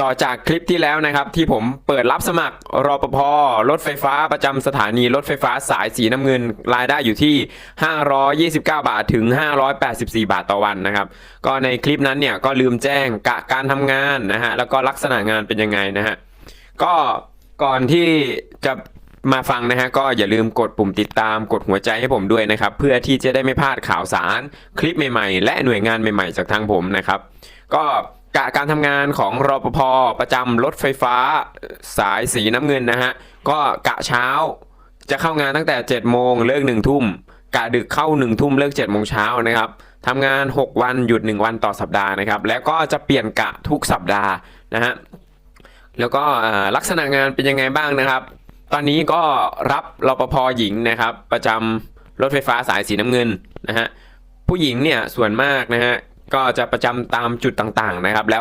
ต่อจากคลิปที่แล้วนะครับ ที่ผมเปิดรับสมัครรอปภรถไฟฟ้าประจำสถานีรถไฟฟ้าสายสีน้ำเงินรายได้อยู่ที่ 529 บาทถึง 584 บาทต่อวันนะครับ ก็ในคลิปนั้นเนี่ยก็ลืมแจ้งกะการทำงานนะฮะแล้วก็ลักษณะงานเป็นยังไงนะฮะก็ก่อนที่จะมาฟังนะฮะก็อย่าลืมกดปุ่มติดตามกดหัวใจให้ผมด้วยนะครับ เพื่อที่จะได้ไม่พลาดข่าวสาร คลิปใหม่ๆ และหน่วยงานใหม่ๆ จากทางผมนะครับ ก็ กะการทำงานของรปภประจำรถไฟฟ้าสายสีน้ำเงินนะฮะ ก็กะเช้าจะเข้างานตั้งแต่ 7 โมงเลิก1ทุ่มกะดึกเข้า 1 ทุ่มเลิก7โมงเช้านะครับทำงาน 6 วันหยุด 1 วันต่อสัปดาห์นะครับ แล้วก็จะเปลี่ยนกะทุกสัปดาห์นะฮะ แล้วก็ลักษณะงานเป็นยังไงบ้างนะครับ ตอนนี้ก็รับรปภหญิงนะครับ ประจำรถไฟฟ้าสายสีน้ำเงินนะฮะ ผู้หญิงเนี่ยส่วนมากนะฮะ ก็จะประจำตามจุดต่างๆนะครับแล้ว